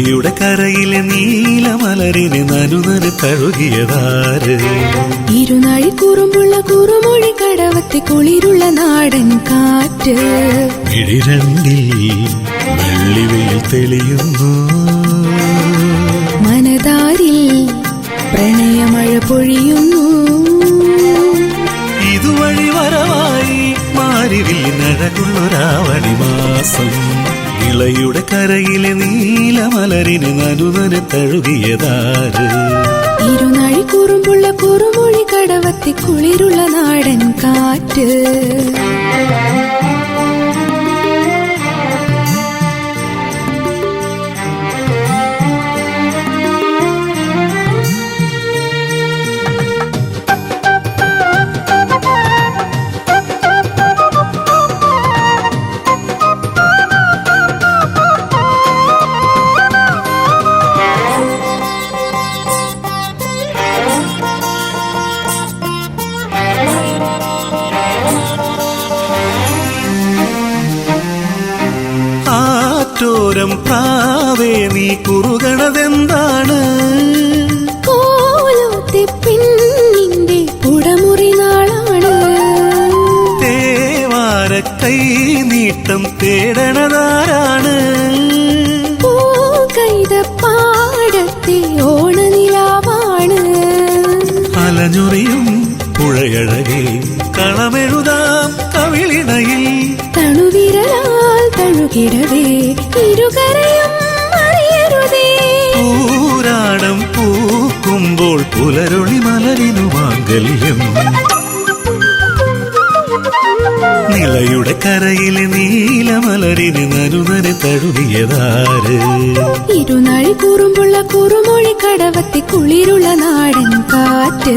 നിളയുടെ കരയിലെ നീലമലരിനെ നനുനന തഴുകിയതാര് ഇരുനാഴി കുറുമ്പുള്ള കുറുമൊഴി കടവത്തി കുളിരുള്ള നാടൻ കാറ്റ്. ഇഴിരണ്ടിൽ വെള്ളിവയിൽ തെളിയുന്നു. മനതാരിൽ പ്രണയമഴ പൊഴിയുന്നു. ഇതുവഴി വരവായി മാരിവില്ലിനഴകുള്ളൊരാവണി മാസം. ഇളയുടെ കരയിലെ നീലമലരിന് നനുനന തഴുകിയതാര്? ഇരുനാഴി കുറുമ്പുള്ള കുറുമൊഴി കടവത്തി കുളിരുള്ള നാടൻ കാറ്റ്. നീട്ടം തേടണതാരാണ്? പാടത്തെ ഓണനിലാവാണ്. അലഞ്ഞുറിയും പുഴയഴകെ കളമെഴുതാം കവിളിണയിൽ. തണുവിരലാൽ തഴുകിടവേ ഇരുകരയും പൂരാടം പൂക്കുമ്പോൾ പുലരൊളി മലരിനു മാംഗല്യം നിളയുടെ കരയിലെ നീലമലരിന് നനുനന് തഴുകിയതാര്? ഇരുനാഴി കുറുമ്പുള്ള കുറുമൊഴി കടവത്തി കുളിരുള്ള നാടൻ കാറ്റ്.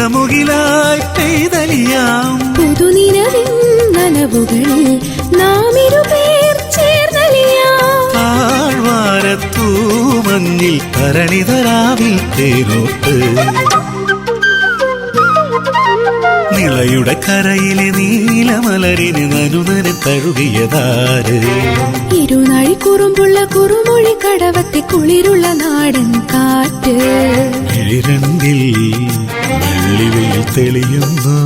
ഇളമുകിലായി പെയ്തലിയാം. പുതുനിലവിൻ നനവുകളിൽ നാം ഇരുപേർ ചേർന്നലിയാം. താഴ്വാരത്തൂ മഞ്ഞിൽ തരണിതരാവിൽ തേനോട്ട്. നിളയുടെ കരയിലെ നീലമലരിന് നനുനന് തഴുകിയതാര്? ഇരുനാഴി കുറുമ്പുള്ള കുറുമൊഴി കടവത്തെ കുളിരുള്ള നാടൻ കാറ്റ്. ഇഴിരണ്ടിൽ വെള്ളിവെയിൽ തെളിയുന്നു.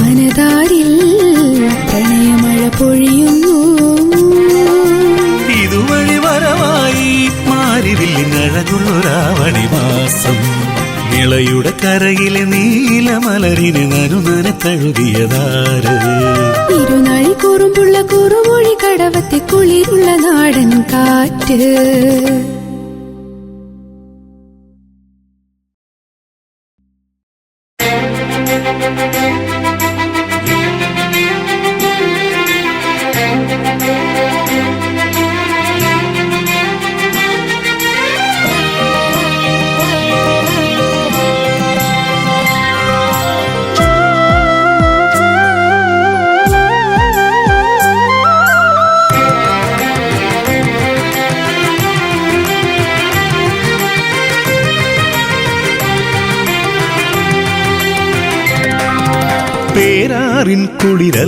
മനതാരിൽ പ്രണയമഴ പൊഴിയുന്നു. ഇതുവഴി വരവായി മാരിവില്ലിനഴകുള്ളൊരാവണി മാസം. നിളയുടെ കരയിലെ നീലമലരിനെ നനുനന തഴുകിയതാര്? ഇരുനാഴി കുറുമ്പുള്ള കുറുമൊഴി കടവത്തെ കുളിരുള്ള നാടൻ കാറ്റ്.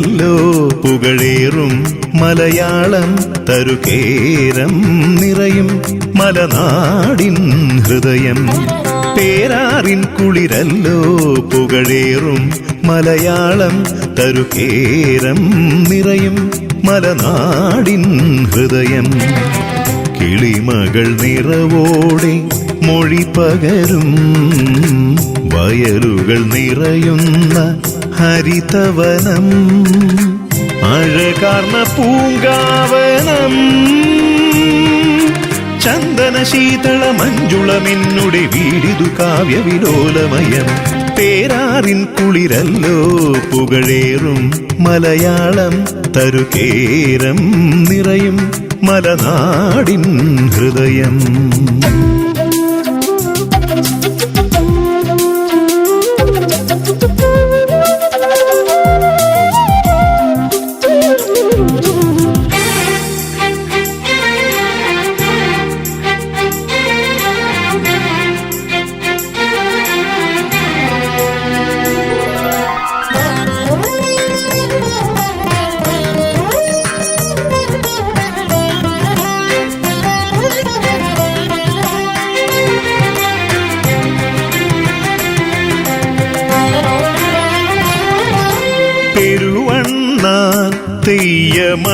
കുളിരല്ലോ പുകഴേറും മലയാളം തരുകേരം നിറയും മലനാടിൻ ഹൃദയം. പേരാറിൻ കുളിരല്ലോ പുകഴേറും മലയാളം തരുകേരം നിറയും മലനാടിൻ ഹൃദയം. കിളിമകൾ നിറവോടെ മൊഴി പകരും വയലുകൾ നിറയുന്ന ഹരിതവനം അഴകാർന്ന പൂങ്കാവനം. ചന്ദന ശീതള മഞ്ജുളമെന്നുടെ വീടിതു കാവ്യവിലോലമയം. പേരാറിൻ കുളിരല്ലോ പുകഴേറും മലയാളം തരുകേരം നിറയും മലനാടിൻ ഹൃദയം.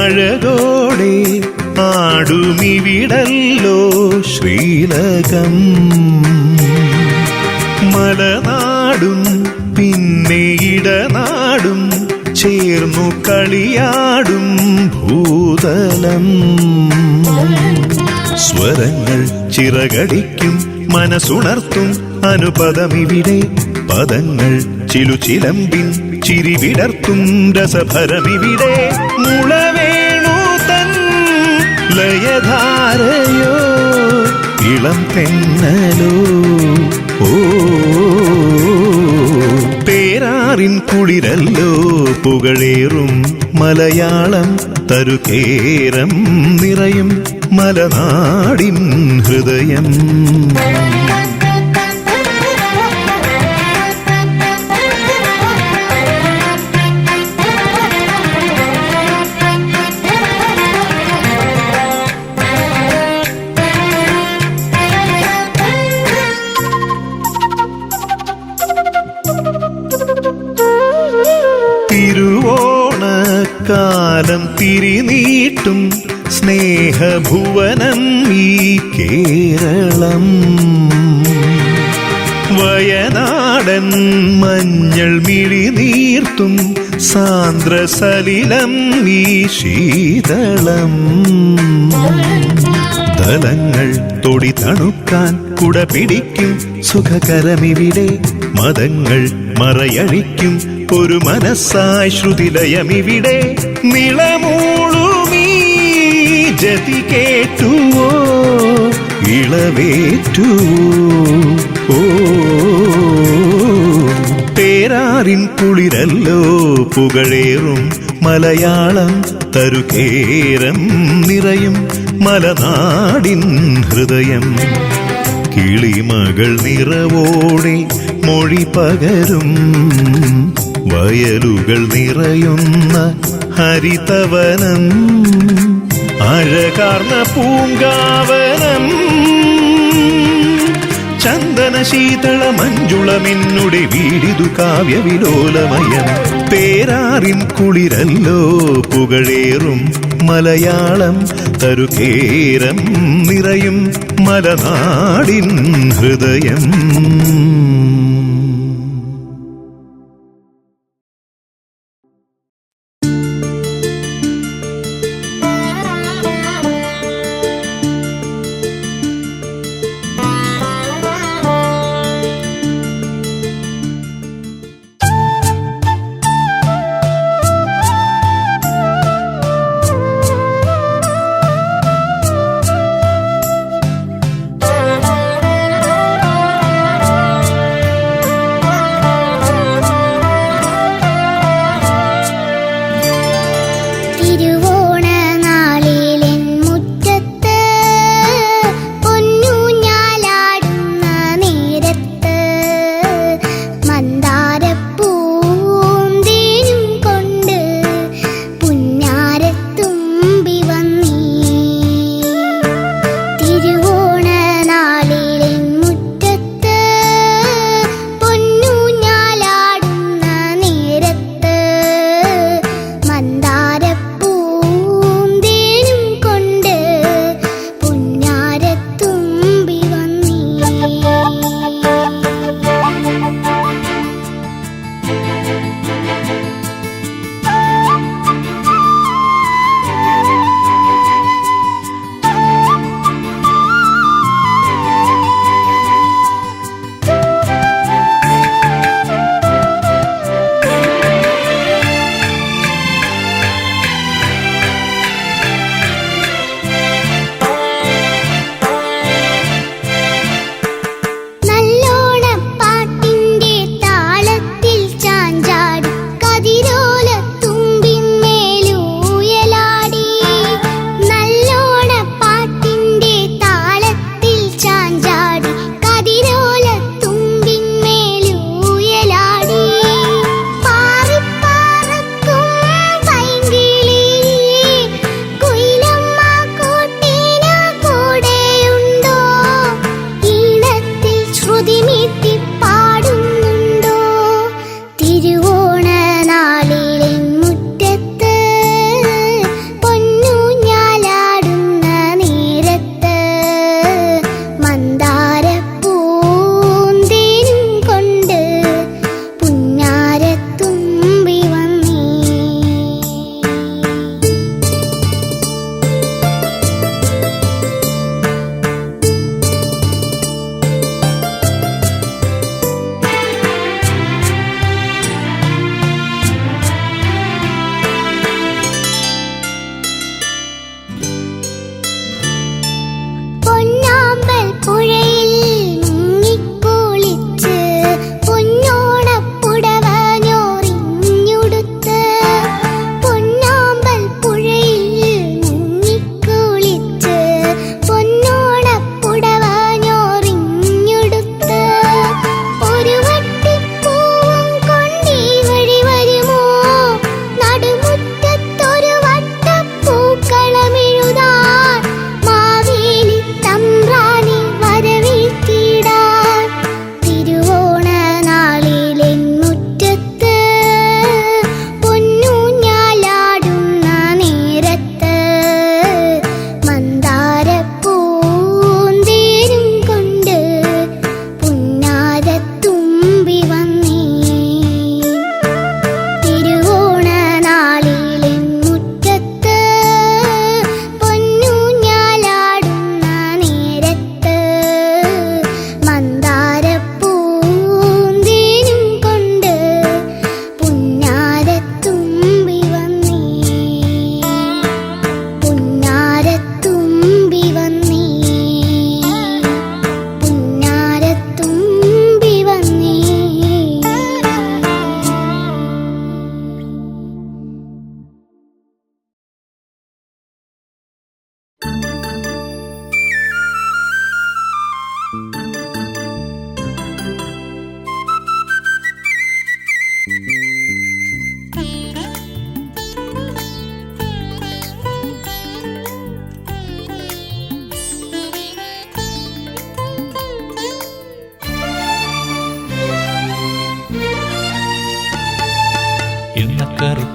തെയ്യമഴകോടെ ആടുമിവിടല്ലോ ശ്രീലകം. മലനാടും പിന്നെ ഇടനാടും ചേർന്നു കളിയാടും ഭൂതലം. സ്വരങ്ങൾ ചിറകടിക്കും മനസ്സുണർത്തും അനുപദമിവിടെ. പദങ്ങൾ ചിലു ചിലമ്പിൻ ചിരിവിടർത്തും രസഭരമിവിടെ. മുളവ ലയധാരയോ ഇളം തെന്നലോ? ഓ പേരാറിൻ കുളിരല്ലോ പുകഴേറും മലയാളം തരുകേരം നിറയും മലനാടിൻ ഹൃദയം. തിരുവോണക്കാലം തിരിനീട്ടും സ്നേഹഭുവനം ഈ കേരളം. വയനാടൻ മഞ്ഞൾ മിഴി നീർത്തും സാന്ദ്ര സാന്ദ്രസലിലം ഈ ശീതളം. ദലങ്ങൾ തൊടി തണുക്കാൻ കുട പിടിക്കും സുഖകരമിവിടെ മതങ്ങൾ മറയഴിക്കും ഒരു മനസ്സായി ശ്രുതിലയമിവിടെ. നിളമൂളുമീ ജതി കേട്ടുവോ ഇളവേറ്റുവോ പേരാറിൻ കുളിരല്ലോ പുകഴേറും മലയാളം തരുകേരം നിറയും മലനാടിൻ ഹൃദയം. കിളിമകൾ നിറവോടെ മൊഴി പകരും. വയലുകൾ നിറയുന്ന ഹരിതവനം അഴകാർന്ന പൂങ്കാവനം. ചന്ദന ശീതള മഞ്ജുളമെന്നുടെ വീടിതു കാവ്യവിലോലമയം. പേരാറിൻ കുളിരല്ലോ പുകഴേറും മലയാളം തരുകേരം നിറയും മലനാടിൻ ഹൃദയം.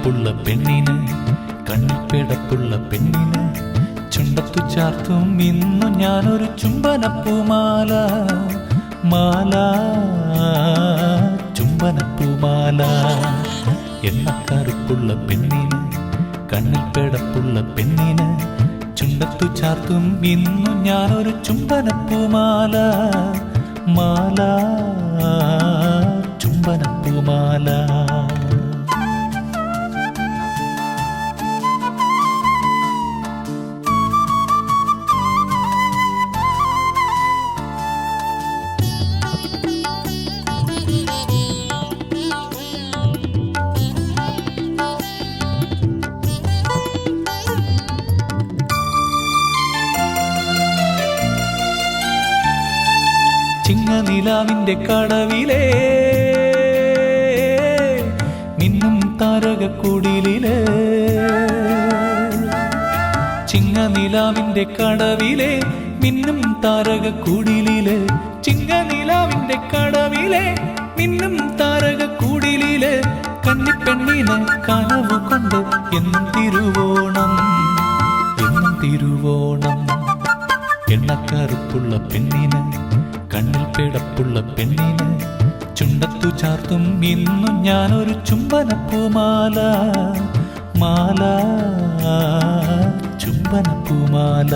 പെണ്ണിന് കണ്ണിൽ പിടപ്പുള്ള പെണ്ണിന് ചുണ്ടത്തു ചാർത്തും ഇന്നു ഞാനൊരു ചുംബനപ്പൂമാല. മാല ചുംബനപ്പൂമാല. എണ്ണക്കറുപ്പുള്ള പെണ്ണിന് കണ്ണിൽ പിടപ്പുള്ള പെണ്ണിന് ചുണ്ടത്തു ചാർത്തും ഇന്നു ഞാനൊരു ചുംബനപ്പൂമാല. മാല ചുംബനപ്പൂമാല. ചിങ്ങനിലാവിന്റെ കടവിലേ മിന്നും താരകക്കുടിലിൽ. ചിങ്ങനിലാവിന്റെ കടവിലെ മിന്നും താരകക്കുടിലിൽ. ചിങ്ങനിലാവിന്റെ കടവിലെ മിന്നും താരകക്കുടിലിൽ. കന്നിപ്പെണ്ണിന് കനവ് കൊണ്ട് എന്നും തിരുവോണം എന്നും തിരുവോണം. എണ്ണക്കറുപ്പുള്ള പെണ്ണിന് കണ്ണിൽ പിടപ്പുള്ള പെണ്ണിന് ചുണ്ടത്തു ചാർത്തും ഇന്നും ഞാനൊരു ചുംബനപ്പൂമാല. മാല ചുംബനപ്പൂമാല.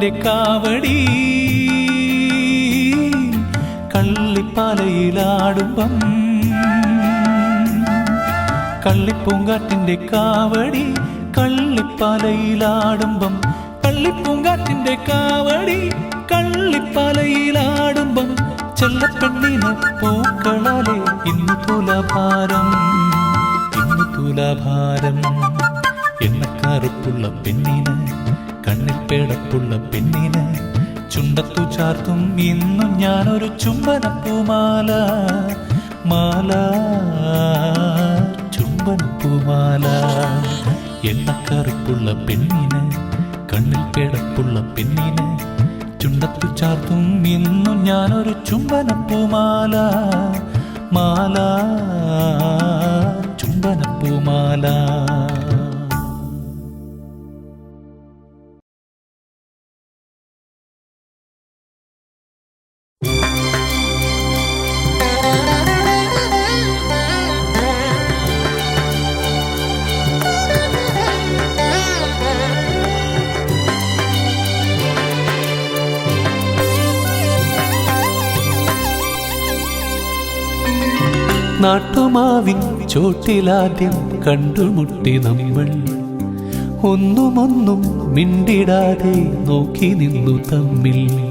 കള്ളിപ്പൂങ്കാറ്റിന്റെ കാവടി കള്ളിപ്പാലയിലാടുമ്പം കള്ളിപ്പൂങ്കാറ്റിന്റെ കാവടി കള്ളിപ്പാലയിലാടുമ്പം കള്ളിപ്പൂങ്കാറ്റിന്റെ കാവടി കള്ളിപ്പാലയിലാടുമ്പം ചെല്ലപ്പെണ്ണിന് പൂക്കളാലെ ഇന്നു തുലഭാരം ഇന്നു തുലഭാരം. കറുപ്പുള്ള പെണ്ണിന് കണ്ണിൽ പേടപ്പുള്ള പെണ്ണിന് ചുണ്ടത്തു ചാർത്തും ഇന്നും ഞാനൊരു ചുംബനപ്പൂമാല മാല. ചുംബനപ്പൂമാല എണ്ണക്കറുപ്പുള്ള പെണ്ണിന് കണ്ണിൽ പേടപ്പുള്ള പെണ്ണിന് ചുണ്ടത്തു ചാർത്തും ഇന്നും ഞാനൊരു ചുംബനപ്പൂമാല മാല. ചുംബനപ്പൂമാല നാട്ടുമാവിൻ ചോട്ടിലാദ്യം കണ്ടുമുട്ടി നമ്മൾ. ഒന്നുമൊന്നും മിണ്ടിടാതെ നോക്കി നിന്നു തമ്മിൽ.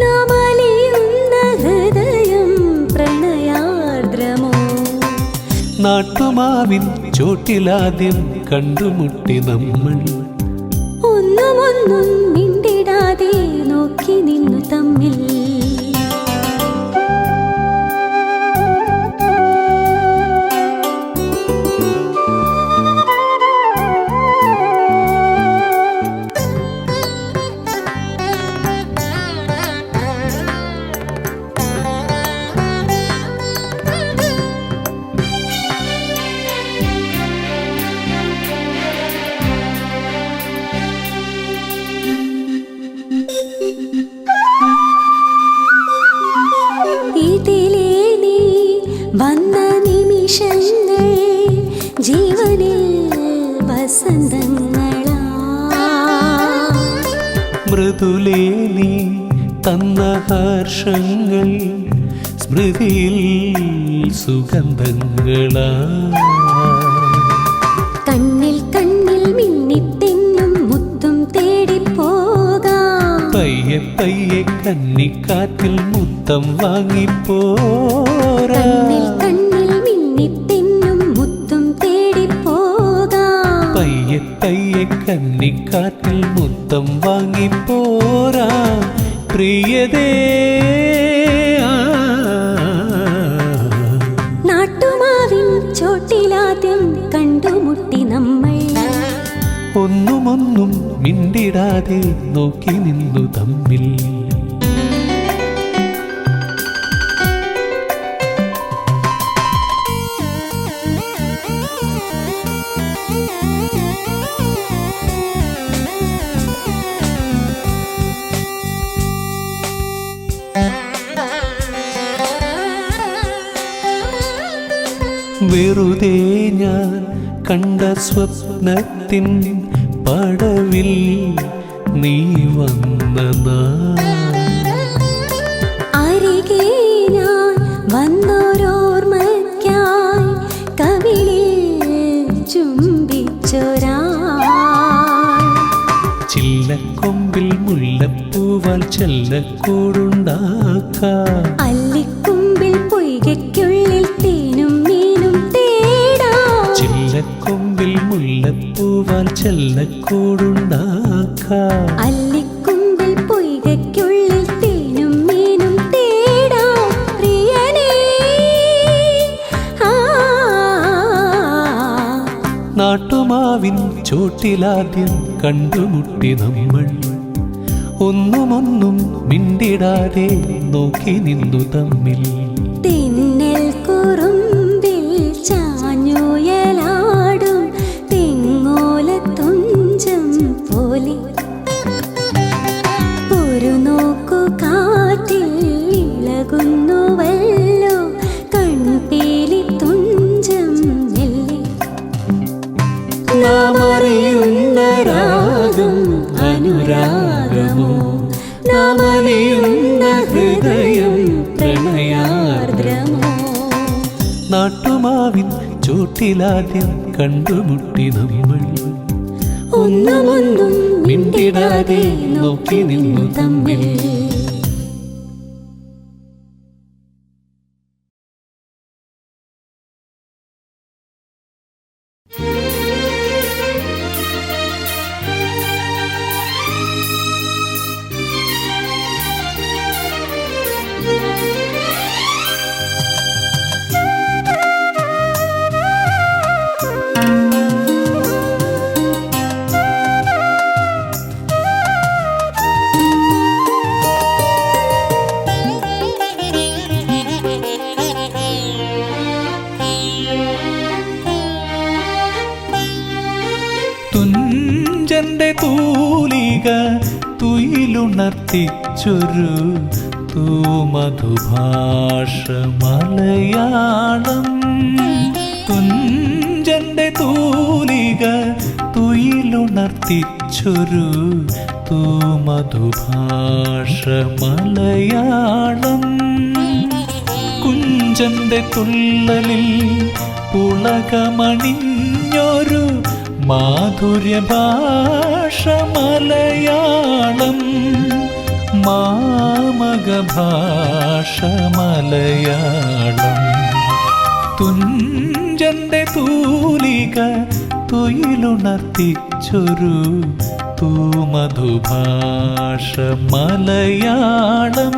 നാമലിയുന്ന ഹൃദയം പ്രണയാർദ്രമോ? നാട്ടുമാവിൻ ചോട്ടിലാദ്യം കണ്ടുമുട്ടി നമ്മൾ. ഒന്നുമൊന്നും മിണ്ടിടാതെ നോക്കി നിന്നു തമ്മിൽ. പയ്യെ പയ്യെ കന്നിക്കാറ്റിൽ മുത്തം വാങ്ങിപ്പോരാ. കണ്ണിൽ കണ്ണിൽ മിന്നിത്തെന്നും മുത്തും തേടി പോകാം പയ്യെ പയ്യെ കന്നിക്കാറ്റിൽ മുത്തം വാങ്ങിപ്പോരാ. പ്രിയതേ. നാട്ടുമാവിൻ ചോട്ടിലാദ്യം കണ്ടുമുട്ടി നമ്മൾ. ഒന്നുമൊന്നും മിണ്ടിടാതെ നോക്കി നിന്നു തമ്മിൽ. വെറുതെ ഞാൻ കണ്ട സ്വപ്നത്തിൻ പടവിൽ നീ വന്ന. അരികെ ഞാൻ വന്നോരോർമ്മയ്ക്കായി കവിളിൽ ചുംബിച്ചൊരാ ചില്ലക്കൊമ്പിൽ മുല്ലപ്പൂവാൽ ചെല്ലക്കൂടുണ്ടാക്ക. അല്ലിക്കൊമ്പിൽ പൊയ്കയ്ക്കുള്ളിൽ തേനും മീനും തേടാ. ചില്ലക്കൊമ്പിൽ മുല്ലപ്പൂവാൽ ചെല്ലക്കൂടുണ്ടാക്കാം. അല്ലിക്കുമ്പിൽ പൊയ്കയ്ക്കുള്ളിൽ തേനും മീനും തേടാം പ്രിയനേ. നാട്ടുമാവിൻ ചോട്ടിലാദ്യം കണ്ടുമുട്ടി നമ്മൾ. ഒന്നുമൊന്നും മിണ്ടിടാതെ നോക്കി നിന്നു തമ്മിൽ. ചോട്ടിലാദ്യം കണ്ടുമുട്ടി നമ്മൾ ഒന്നുമൊന്നും മിണ്ടിടാതെ നോക്കി നിന്നു തമ്മിൽ. തുയിലുണർത്തിച്ചൊരു തൂമധുഭാഷ മലയാളം തുഞ്ചന്റെ തൂലിക തുയിലുണർത്തിച്ചൊരു തൂമധുഭാഷ മലയാളം കുഞ്ചന്റെ തുള്ളലിൽ പുളകമണിഞ്ഞൊരു മാധുര്യഭാഷ മലയാളം മാമക ഭാഷ മലയാളം തുഞ്ചന്റെ തൂലിക തുയിലുണർത്തിച്ചൊരു തൂമധുഭാഷ മലയാളം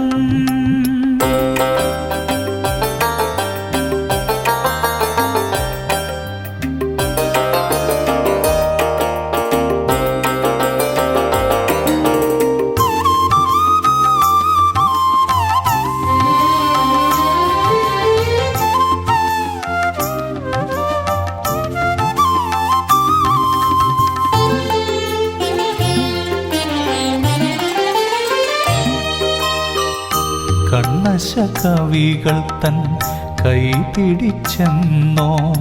കവികൾ തൻ കൈ പിടിച്ചെന്നോ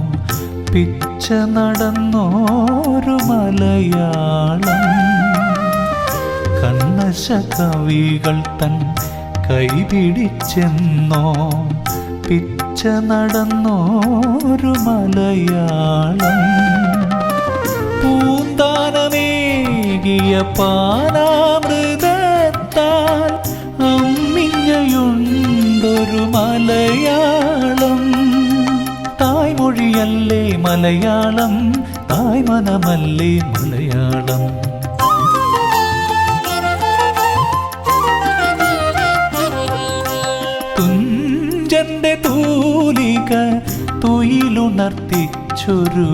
പിച്ച നടന്നോരു മലയാളം. കണ്ണശ കവികൾ തൻ കൈപിടിച്ചെന്നോ പിച്ച നടന്നോരു മലയാളം. പൂന്താനമേകിയ പാനാമൃതത്താൽ അമ്മിഞ്ഞയുണ്ടൊരു മലയാളം. തായ്മൊഴിയല്ലേ മലയാളം തായ്മനമല്ലേ മലയാളം. തുഞ്ചന്റെ തൂലിക തുയിലുണർത്തിച്ചൊരു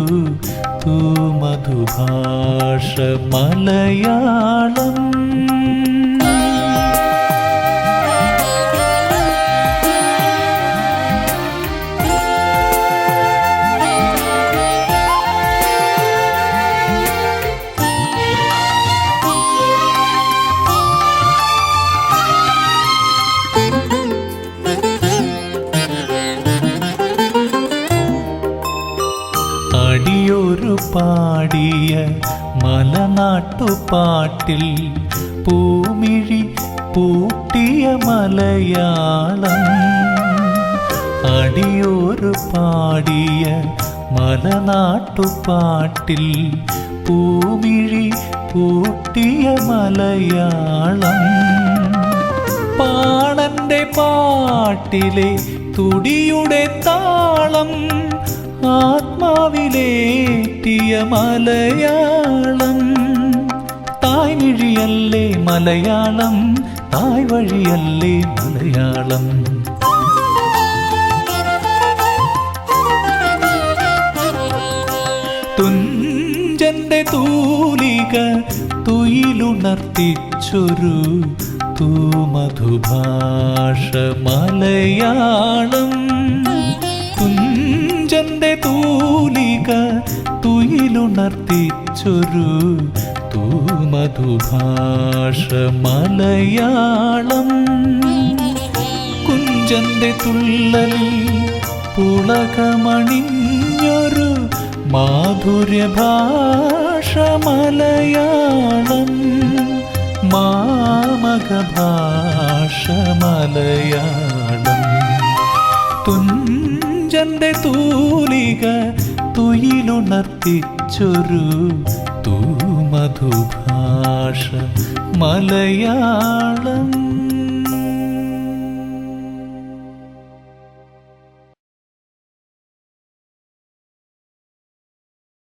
തൂമധുഭാഷ മലയാളം. പാടിയ മലനാട്ടുപാട്ടിൽ പൂമിഴി പൂട്ടിയ മലയാളം. അടിയോരു പാടിയ മലനാട്ടുപാട്ടിൽ പൂമിഴി പൂട്ടിയ മലയാളം. പാണന്റെ പാട്ടിലെ തുടിയുടെ താളം ആത്മാവിലേറ്റിയ മലയാളം. തായ്മിഴിയല്ലേ മലയാളം തായ് വഴിയല്ലേ മലയാളം. തുഞ്ചന്റെ തൂലിക തുയിലുണർത്തിച്ചൊരു തൂമധുഭാഷ മലയാളം. തുഞ്ചന്റെ തൂലിക തുയിലുണർത്തിച്ചൊരു തൂമധുഭാഷ മലയാളം കുഞ്ചന്റെ തുള്ളലിൽ പുളകമണിഞ്ഞൊരു മാധുര്യഭാഷ മലയാളം മാമക ഭാഷ മലയാളം തുഞ്ചന്റെ തൂലിക തുയിലുണർത്തിച്ചൊരു തൂമധുഭാഷ മലയാളം